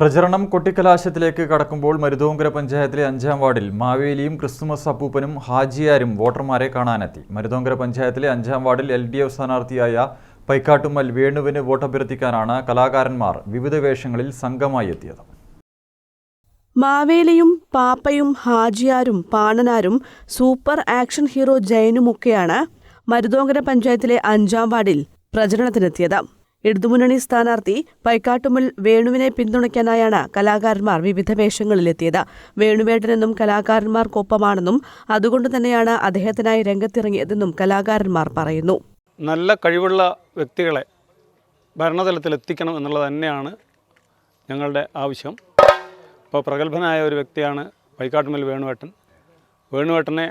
പ്രചരണം കൊട്ടിക്കലാശത്തിലേക്ക് കടക്കുമ്പോൾ മരുതോങ്കര പഞ്ചായത്തിലെ അഞ്ചാം വാർഡിൽ മാവേലിയും ക്രിസ്തുമസ് അപ്പൂപ്പനും ഹാജിയാരും വോട്ടർമാരെ കാണാനെത്തി. മരുതോങ്കര പഞ്ചായത്തിലെ അഞ്ചാം വാർഡിൽ എൽ ഡി എഫ് സ്ഥാനാർത്ഥിയായ പൈക്കാട്ടുമ്മൽ വേണുവിന് വോട്ടഭ്യർത്ഥിക്കാനാണ് കലാകാരന്മാർ വിവിധ വേഷങ്ങളിൽ സംഘമായി എത്തിയത്. മാവേലിയും പാപ്പയും ഹാജിയാരും പാണനാരും സൂപ്പർ ആക്ഷൻ ഹീറോ ജയനുമൊക്കെയാണ് മരുതോങ്കര പഞ്ചായത്തിലെ അഞ്ചാം വാർഡിൽ പ്രചരണത്തിനെത്തിയത്. ഇടതുമുന്നണി സ്ഥാനാർത്ഥി പൈക്കാട്ടുമ്മൽ വേണുവിനെ പിന്തുണയ്ക്കാനായാണ് കലാകാരന്മാർ വിവിധ വേഷങ്ങളിലെത്തിയത്. വേണുവേട്ടനെന്നും കലാകാരന്മാർക്കൊപ്പമാണെന്നും അതുകൊണ്ട് തന്നെയാണ് അദ്ദേഹത്തിനായി രംഗത്തിറങ്ങിയതെന്നും കലാകാരന്മാർ പറയുന്നു. നല്ല കഴിവുള്ള വ്യക്തികളെ ഭരണതലത്തിൽ എത്തിക്കണം എന്നുള്ളത് തന്നെയാണ് ഞങ്ങളുടെ ആവശ്യം. ഇപ്പോൾ പ്രഗത്ഭനായ ഒരു വ്യക്തിയാണ് വൈക്കാട്ടുമൽ വേണുവേട്ടൻ. വേണുവേട്ടനെ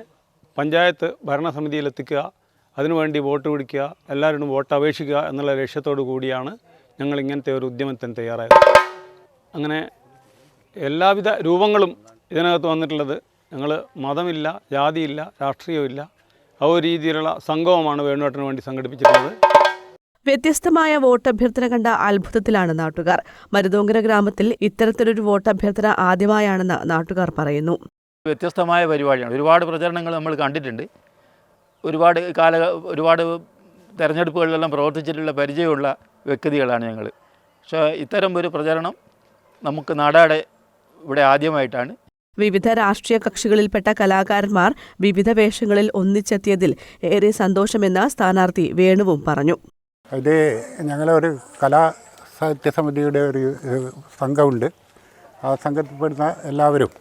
പഞ്ചായത്ത് ഭരണസമിതിയിൽ എത്തിക്കുക അതിനുവേണ്ടി വോട്ട് പിടിക്കുക എല്ലാവരും വോട്ട് അപേക്ഷിക്കുക എന്നുള്ള ലക്ഷ്യത്തോടു കൂടിയാണ് ഞങ്ങൾ ഇങ്ങനത്തെ ഒരു ഉദ്യമത്തിന് തയ്യാറായത്. അങ്ങനെ എല്ലാവിധ രൂപങ്ങളും ഇതിനകത്ത് വന്നിട്ടുള്ളത്. ഞങ്ങൾ മതമില്ല ജാതിയില്ല രാഷ്ട്രീയമില്ല ആ ഒരു രീതിയിലുള്ള സംഗമമാണ് വേണുവേട്ടന് വേണ്ടി സംഘടിപ്പിച്ചിട്ടുള്ളത്. വ്യത്യസ്തമായ വോട്ടഭ്യർത്ഥന കണ്ട അത്ഭുതത്തിലാണ് നാട്ടുകാർ. മരുതോങ്കര ഗ്രാമത്തിൽ ഇത്തരത്തിലൊരു വോട്ടഭ്യർത്ഥന ആദ്യമായാണെന്ന് നാട്ടുകാർ പറയുന്നു. വ്യത്യസ്തമായ പരിപാടിയാണ്. ഒരുപാട് പ്രചരണങ്ങൾ നമ്മൾ കണ്ടിട്ടുണ്ട്. ഒരുപാട് കാല ഒരുപാട് തെരഞ്ഞെടുപ്പുകളിലെല്ലാം പ്രവർത്തിച്ചിട്ടുള്ള പരിചയമുള്ള വ്യക്തികളാണ് ഞങ്ങൾ. പക്ഷേ ഇത്തരം ഒരു പ്രചരണം നമുക്ക് നാടാടെ ഇവിടെ ആദ്യമായിട്ടാണ്. വിവിധ രാഷ്ട്രീയ കക്ഷികളിൽപ്പെട്ട കലാകാരന്മാർ വിവിധ വേഷങ്ങളിൽ ഒന്നിച്ചെത്തിയതിൽ ഏറെ സന്തോഷമെന്ന സ്ഥാനാർത്ഥി വേണുവും പറഞ്ഞു. ഇത് ഒരു കലാ സാഹിത്യ സമിതിയുടെ ഒരു സംഘമുണ്ട്. ആ സംഘത്തിൽപ്പെടുന്ന എല്ലാവരും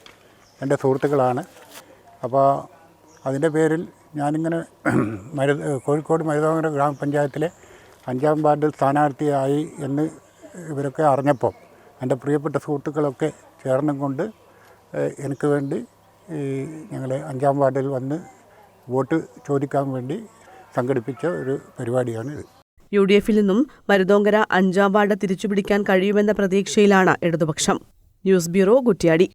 എന്റെ സുഹൃത്തുക്കളാണ്. അപ്പോൾ അതിന്റെ പേരിൽ ഞാനിങ്ങനെ മരു കോഴിക്കോട് മരുതോങ്കര ഗ്രാമപഞ്ചായത്തിലെ അഞ്ചാം വാർഡിൽ സ്ഥാനാർത്ഥിയായി എന്ന് ഇവരൊക്കെ അറിഞ്ഞപ്പോൾ എന്റെ പ്രിയപ്പെട്ട സുഹൃത്തുക്കളൊക്കെ ചേർന്നും കൊണ്ട് എനിക്ക് വേണ്ടി ഈ ഞങ്ങൾ അഞ്ചാം വാർഡിൽ വന്ന് വോട്ട് ചോദിക്കാൻ വേണ്ടി സംഘടിപ്പിച്ച ഒരു പരിപാടിയാണ് ഇത്. യു ഡി എഫിൽ നിന്നും മരുതോങ്കര അഞ്ചാം വാർഡ് തിരിച്ചുപിടിക്കാൻ കഴിയുമെന്ന പ്രതീക്ഷയിലാണ് ഇടതുപക്ഷം. News bureau Kuttiadi.